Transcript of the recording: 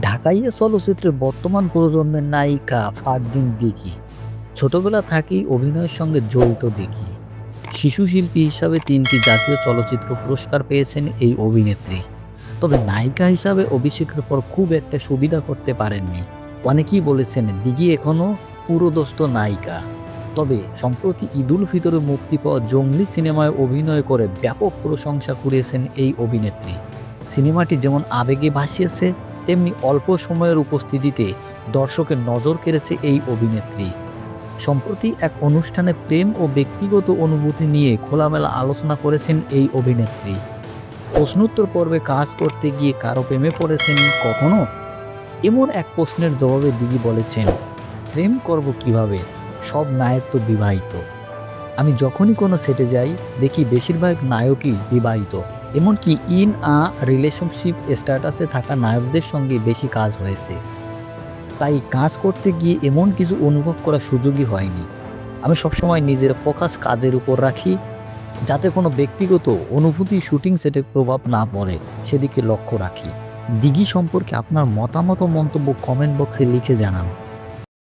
ঢাকাইয়া চলচ্চিত্রের বর্তমান প্রজন্মের নায়িকা ফারদিন দেখি ছোটবেলা থেকেই অভিনয়ের সঙ্গে জড়িত দেখি শিশু শিল্পী হিসাবে তিনটি জাতীয় চলচ্চিত্র পুরস্কার পেয়েছেন এই অভিনেত্রী। তবে নায়িকা হিসাবে অভিষেকের পর খুব একটা সুবিধা করতে পারেননি। অনেকেই বলেছেন দিঘি এখনও পুরোদস্ত নায়িকা। তবে সম্প্রতি ঈদুল ফিতরে মুক্তি পাওয়া জঙ্গলি সিনেমায় অভিনয় করে ব্যাপক প্রশংসা কুড়িয়েছেন এই অভিনেত্রী। সিনেমাটি যেমন আবেগে ভাসিয়েছে তেমনি অল্প সময়ের উপস্থিতিতে দর্শকের নজর কেড়েছে এই অভিনেত্রী। সম্প্রতি এক অনুষ্ঠানে প্রেম ও ব্যক্তিগত অনুভূতি নিয়ে খোলামেলা আলোচনা করেছেন এই অভিনেত্রী। প্রশ্নোত্তর পর্বে কাজ করতে গিয়ে কারও প্রেমে পড়েছেন কখনো? এমন এক প্রশ্নের জবাবে দিদি বলেছেন, প্রেম করব কীভাবে? সব নায়ক তো বিবাহিত। আমি যখনই কোনো সেটে যাই, দেখি বেশিরভাগ নায়কই বিবাহিত। এমনকি ইন আ রিলেশনশিপ স্ট্যাটাসে থাকা নায়কদের সঙ্গে বেশি কাজ হয়েছে। তাই কাজ করতে গিয়ে এমন কিছু অনুভব করার সুযোগই হয়নি। আমি সবসময় নিজের ফোকাস কাজের উপর রাখি, যাতে কোনো ব্যক্তিগত অনুভূতি শুটিং সেটে প্রভাব না পড়ে, সেদিকে লক্ষ্য রাখি। দিঘি সম্পর্কে আপনার মতামত মন্তব্য কমেন্ট বক্সে লিখে জানান।